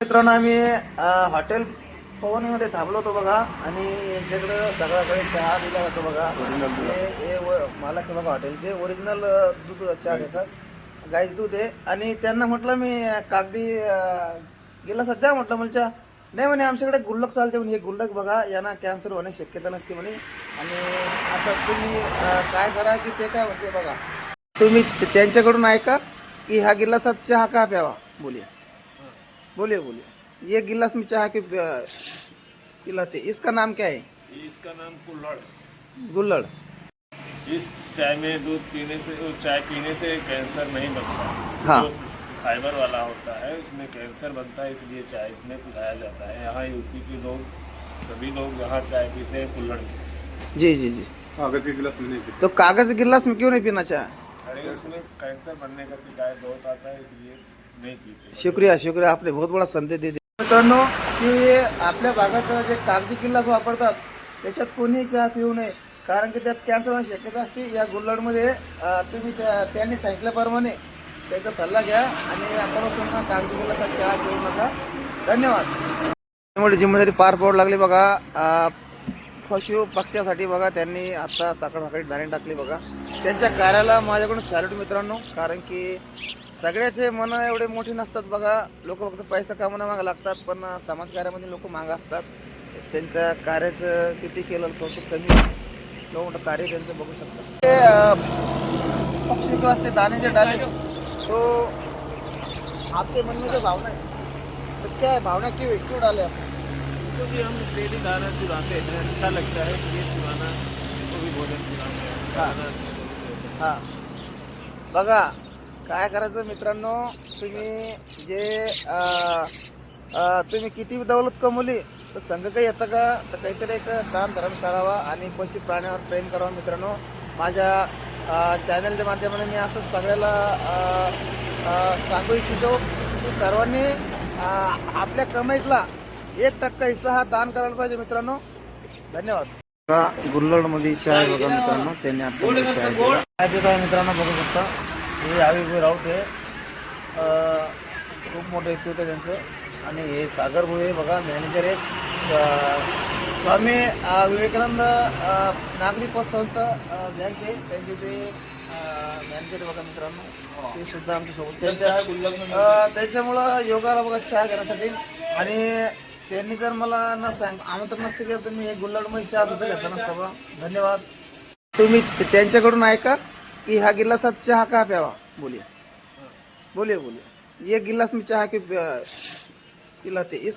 मित्रांनो आम्ही हॉटेल पवनीमध्ये थांबलो होतो बघा आणि यांच्याकडं सगळ्याकडे चहा दिला जातो बघा. हे हे मालक आहे बघा हॉटेलचे. ओरिजिनल दूध चहा घेतात गाईच दूध आहे. आणि त्यांना म्हटलं मी कागदी गेला सध्या म्हटलं मला चहा. नाही म्हणे आमच्याकडे गुल्लक चालते म्हणे. हे गुल्लक बघा यांना कॅन्सर होण्याची शक्यता नसते म्हणे. आणि आता तुम्ही काय करा की ते काय म्हणते बघा. तुम्ही त्यांच्याकडून ऐका की ह्या गिलासात चहा का प्यावा? बोलिए बोलिए बोलिए। ये गिलास में चाह के पिलाते। इसका नाम क्या है? इसका नाम कुल्हड़ गुल्लड़। इस चाय में दूध पीने से वो चाय पीने से कैंसर नहीं बनता। हाँ। जो फाइबर वाला होता है उसमें कैंसर बनता है इसलिए चाय इसमें पिलाया जाता है। यहाँ यूपी के लोग सभी लोग यहाँ चाय पीते हैं कुल्हड़ में। जी जी जी। कागज़ के गिलास में नहीं पीते। तो कागज़ के गिलास में क्यों नहीं पीना चाह अरे उसमें कैंसर बनने का शिकायत बहुत आता है इसलिए शुक्रिया शुक्रिया. आपले बहुत बड़ा संदेश देते. मित्रांनो की आपल्या भागात जे कागदी किल्लाच वापरतात त्याच्यात कोणीही चहा पिऊ नये. कारण की त्यात कॅन्सर होण्याची शक्यता असते. या गुल्लडमध्ये तुम्ही त्या- त्यांनी सांगितल्याप्रमाणे त्याचा सल्ला घ्या आणि आतापासून कागदी किल्लाचा चहा घेऊ नका. धन्यवाद. त्यामुळे जिम्मेदारी पार पडू लागली बघा. पशु पक्ष्यासाठी बघा त्यांनी आता साखर भाकरी दाणे टाकली बघा. त्यांच्या कार्याला माझ्याकडून सॅल्यूट मित्रांनो. कारण की सगळ्याचे मन एवढे मोठे नसतात बघा लोक फक्त पैसा कमवण्या मागे लागतात पण समाज कार्यामध्ये लोक मागं असतात त्यांच्या कार्याचं किती केलं कौतुक कमी आहे. लोक मोठं कार्य त्यांचं बघू शकतात ते पक्षी किंवा असते दाणे जे डाले तो आपके मन में जो भावना है तो क्या है भावना क्यों क्यों डाले आप क्योंकि हम डेली दाना चुराते हैं अच्छा लगता है ये चुराना तो भी भोजन चुराते हैं हाँ। दाना चुराते हैं। हा बघा काय करायचं मित्रांनो तुम्ही जे तुम्ही किती दौलत कमवली तर संघ काही येतं का? तर काहीतरी एक काम धर्म करावा आणि पशु प्राण्यावर प्रेम करावा मित्रांनो. माझ्या चॅनलच्या माध्यमाने मी असं सगळ्याला सांगू इच्छितो की सर्वांनी आपल्या कमाईतला एक टक्का हिस्सा हा दान करायला पाहिजे मित्रांनो. धन्यवाद. गुल्लडमध्ये चाय बघा मित्रांनो त्यांनी आपल्याला चाय दिला. काय मित्रांनो बघू शकता. हे आविर्भाई राऊत आहे खूप मोठं व्यक्ती होतं त्यांचं. आणि हे सागर भाऊ आहे बघा मॅनेजर आहेत. स्वामी विवेकानंद नागरी पतसंस्था बँक आहे. त्यांचे ते मॅनेजर बघा मित्रांनो. ते सुद्धा आमच्यासोबत. त्यांच्या त्याच्यामुळं योगाला बघा चहा घेण्यासाठी. आणि त्यांनी जर मला न सांग आमंत्रण नसते केलं तर मी एक गुल्लडमध्ये चहा सुद्धा घेतला नसता बा. धन्यवाद. तुम्ही त्यांच्याकडून ऐका. की ह्या गिलासात चहा का प्यावा? बोलिए. बोलिए बोलिए. ये गिलास में चाह के अ, पिलाते. इस